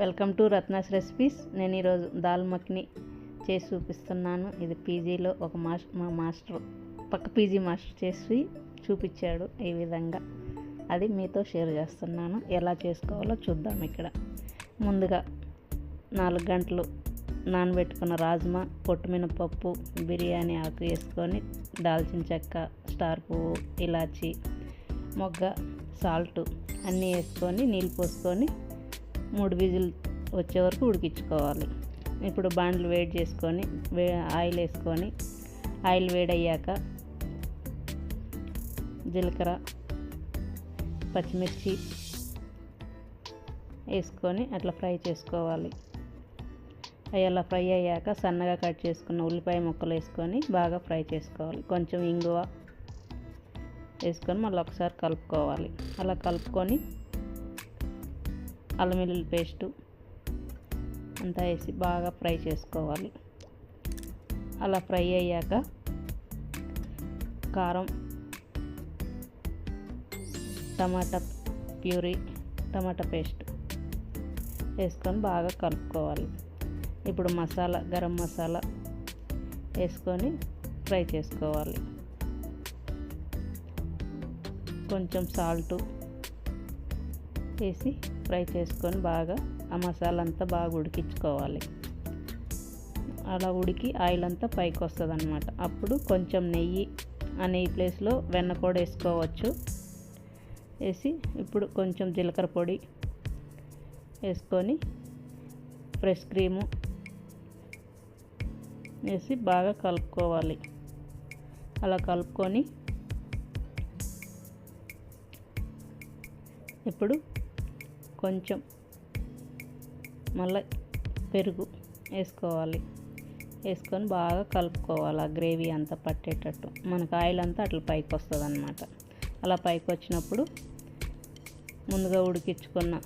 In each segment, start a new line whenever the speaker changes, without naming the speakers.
Welcome to Ratna's recipes. నేను ఈరోజు దాల్ మక్ని చేసి చూపిస్తున్నాను. ఇది పీజీలో ఒక మాస్ మా మాస్టర్ పక్క పీజీ మాస్టర్ చేసి చూపించాడు ఈ విధంగా. అది మీతో షేర్ చేస్తున్నాను. ఎలా చేసుకోవాలో చూద్దాం ఇక్కడ. ముందుగా నాలుగు గంటలు నానబెట్టుకున్న రాజ్మా పొట్టుమినపప్పు బిర్యానీ ఆకు వేసుకొని దాల్చిన చెక్క స్టార్ పువ్వు ఇలాచి మొగ్గ సాల్ట్ అన్నీ వేసుకొని నీళ్ళు పోసుకొని మూడు విజిల్ వచ్చే వరకు ఉడికించుకోవాలి. ఇప్పుడు బాండ్లు వేడి చేసుకొని వే ఆయిల్ వేసుకొని ఆయిల్ వేడయ్యాక జీలకర్ర పచ్చిమిర్చి వేసుకొని అట్లా ఫ్రై చేసుకోవాలి. అవి అలా ఫ్రై అయ్యాక సన్నగా కట్ చేసుకున్న ఉల్లిపాయ ముక్కలు వేసుకొని బాగా ఫ్రై చేసుకోవాలి. కొంచెం ఇంగువ వేసుకొని మళ్ళీ ఒకసారి కలుపుకోవాలి. అలా కలుపుకొని అల్లం వెల్లుల్లి పేస్టు అంతా వేసి బాగా ఫ్రై చేసుకోవాలి. అలా ఫ్రై అయ్యాక కారం టమాటా ప్యూరీ టమాటా పేస్ట్ వేసుకొని బాగా కలుపుకోవాలి. ఇప్పుడు మసాలా గరం మసాలా వేసుకొని ఫ్రై చేసుకోవాలి. కొంచెం సాల్టు వేసి ఫ్రై చేసుకొని బాగా ఆ మసాలా అంతా బాగా ఉడికించుకోవాలి. అలా ఉడికి ఆయిల్ అంతా పైకి వస్తుంది అనమాట అప్పుడు కొంచెం నెయ్యి ఆ నెయ్యి ప్లేస్లో వెన్న కూడా వేసుకోవచ్చు. వేసి ఇప్పుడు కొంచెం జీలకర్ర పొడి వేసుకొని ఫ్రెష్ క్రీము వేసి బాగా కలుపుకోవాలి. అలా కలుపుకొని ఇప్పుడు కొంచెం మళ్ళీ పెరుగు వేసుకోవాలి. వేసుకొని బాగా కలుపుకోవాలి ఆ గ్రేవీ అంతా పట్టేటట్టు. మనకు ఆయిల్ అంతా అట్లా పైకి వస్తుంది అనమాట అలా పైకి వచ్చినప్పుడు ముందుగా ఉడికించుకున్న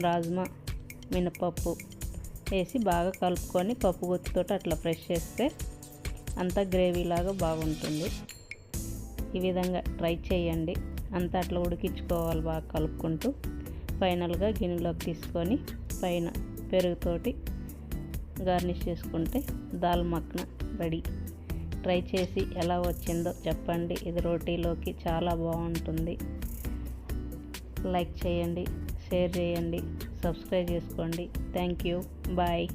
రాజ్మా మినపప్పు వేసి బాగా కలుపుకొని పప్పు గుత్తితో అట్లా ఫ్రెష్ చేస్తే అంతా గ్రేవీలాగా బాగుంటుంది. ఈ విధంగా ట్రై చేయండి. అంతా అట్లా ఉడికించుకోవాలి బాగా కలుపుకుంటూ. ఫైనల్గా గిన్నెలోకి తీసుకొని పైన పెరుగుతోటి గార్నిష్ చేసుకుంటే దాల్ మక్న రెడీ. ట్రై చేసి ఎలా వచ్చిందో చెప్పండి. ఇది రోటీలోకి చాలా బాగుంటుంది. లైక్ చేయండి షేర్ చేయండి సబ్స్క్రైబ్ చేసుకోండి. Thank you. బాయ్.